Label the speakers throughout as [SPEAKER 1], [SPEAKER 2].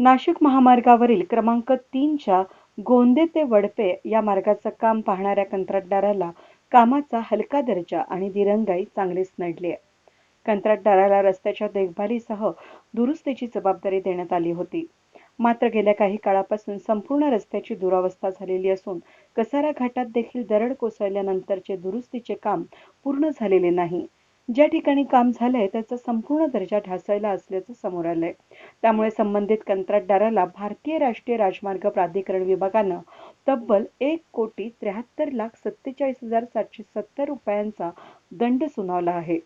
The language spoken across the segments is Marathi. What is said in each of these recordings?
[SPEAKER 1] नाशिक महामार्गावरील क्रमांक तीनच्या गोंदे ते वडपे या मार्गाचं काम पाहणाऱ्या कंत्राटदाराला कामाचा हलका दर्जा आणि दिरंगाई चांगलीच नडली आहे कंत्राटदाराला रस्त्याच्या देखभालीसह दुरुस्तीची जबाबदारी देण्यात आली होती. मात्र गेल्या काही काळापासून संपूर्ण रस्त्याची दुरावस्था झालेली असून कसारा घाटात देखील दरड कोसळल्यानंतरचे दुरुस्तीचे काम पूर्ण झालेले नाही. ज्या ठिकाणी काम झालंय त्याचा संपूर्ण दर्जा ढासळला असल्याचं समोर आलंय. त्यामुळे संबंधित कंत्राटदाराला भारतीय राष्ट्रीय राजमार्ग प्राधिकरण विभागानं तब्बल एक कोटी त्र्याहत्तर लाख सत्तेचाळीस हजार सातशे सत्तर रुपयांचा दंड सुनावला आहे.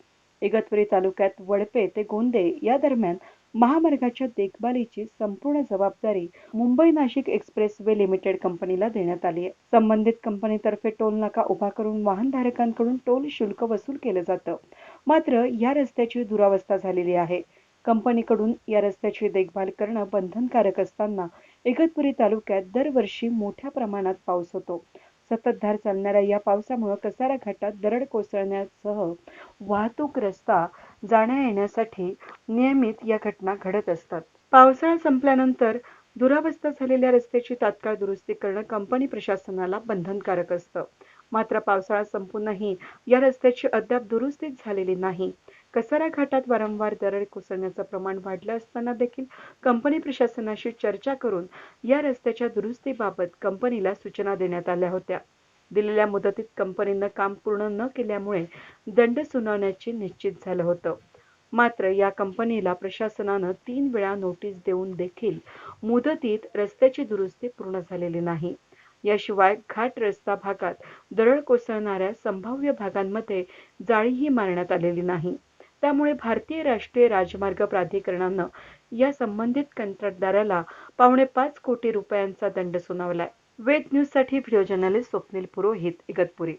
[SPEAKER 1] इगतपुरी तालुक्यात वडपे ते गोंदे या दरम्यान महामार्गाच्या देखभालीची संपूर्ण जबाबदारी Mumbai Nashik express way limited कंपनीला देण्यात आली आहे. संबंधित कंपनीतर्फे टोल नाका उभा करून वाहनधारकांकडून टोल शुल्क वसूल केलं जातं. मात्र या रस्त्याची दुरावस्था झालेली आहे. कंपनीकडून या रस्त्याची देखभाल करणं बंधनकारक असताना इगतपुरी तालुक्यात दरवर्षी मोठ्या प्रमाणात पाऊस होतो. सततधार चालणाऱ्या या पावसामुळे कसारा घाटात दरड कोसळण्यासह वाहतूक रस्ता जाण्या येण्यासाठी नियमित या घटना घडत असतात. पावसाळा संपल्यानंतर दुरावस्था झालेल्या रस्त्याची तात्काळ दुरुस्ती करणं कंपनी प्रशासनाला बंधनकारक असतं. मात्र पावसाळा संपूनही या रस्त्याची अद्याप दुरुस्तीच झालेली नाही. कसारा घाटात वारंवार दरड कोसळण्याचं प्रमाण वाढलं असताना देखील कंपनी प्रशासनाशी चर्चा करून या रस्त्याच्या दुरुस्तीबाबत कंपनीला सूचना देण्यात आल्या होत्या. दिलेल्या मुदतीत कंपनीनं काम पूर्ण न केल्यामुळे दंड सुनावण्याचे निश्चित झालं होतं. मात्र या कंपनीला प्रशासनानं तीन वेळा नोटीस देऊन देखील मुदतीत रस्त्याची दुरुस्ती पूर्ण झालेली नाही. याशिवाय घाट रस्ता भागात दरड कोसळणाऱ्या संभाव्य भागांमध्ये जाळीही मारण्यात आलेली नाही. त्यामुळे भारतीय राष्ट्रीय राजमार्ग प्राधिकरणानं या संबंधित कंत्राटदाराला पावणे पाच कोटी रुपयांचा दंड सुनावलाय. वेद न्यूजसाठी व्हिडिओ जर्नलिस्ट स्वप्नील पुरोहित इगतपुरी.